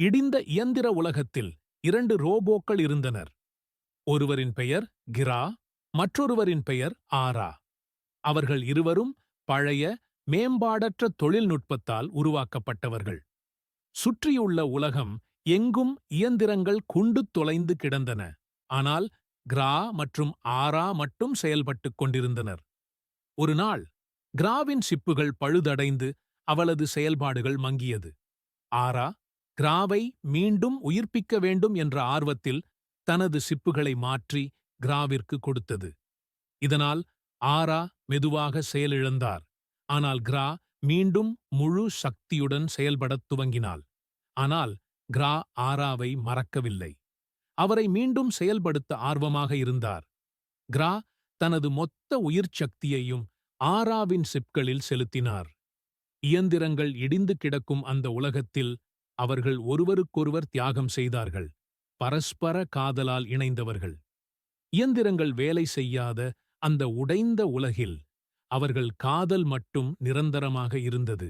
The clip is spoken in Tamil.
இடிந்த இயந்திர உலகத்தில் இரண்டு ரோபோக்கள் இருந்தனர். ஒருவரின் பெயர் கிரா மற்றொருவரின் பெயர் ஆரா. அவர்கள் இருவரும் பழைய மேம்பாடற்ற தொழில்நுட்பத்தால் உருவாக்கப்பட்டவர்கள். சுற்றியுள்ள உலகம் எங்கும் இயந்திரங்கள் குண்டு தொலைந்து கிடந்தன. ஆனால் கிரா மற்றும் ஆரா மட்டும் செயல்பட்டுக் கொண்டிருந்தனர். ஒரு நாள் கிராவின் சிப்புகள் பழுதடைந்து அவளது செயல்பாடுகள் மங்கியது. ஆரா கிராவை மீண்டும் உயிர்ப்பிக்க வேண்டும் என்ற ஆர்வத்தில் தனது சிப்புகளை மாற்றி கிராவிற்கு கொடுத்தது. இதனால் ஆரா மெதுவாக செயலிழந்தார். ஆனால் கிரா மீண்டும் முழு சக்தியுடன் செயல்படத் துவங்கினாள். ஆனால் கிரா ஆராவை மறக்கவில்லை. அவரை மீண்டும் செயல்படுத்த ஆர்வமாக இருந்தார். கிரா தனது மொத்த உயிர் சக்தியையும் ஆராவின் சிப்களில் செலுத்தினார். இயந்திரங்கள் இடிந்து கிடக்கும் அந்த உலகத்தில் அவர்கள் ஒருவருக்கொருவர் தியாகம் செய்தார்கள். பரஸ்பர காதலால் இணைந்தவர்கள். இயந்திரங்கள் வேலை செய்யாத அந்த உடைந்த உலகில் அவர்கள் காதல் மட்டும் நிரந்தரமாக இருந்தது.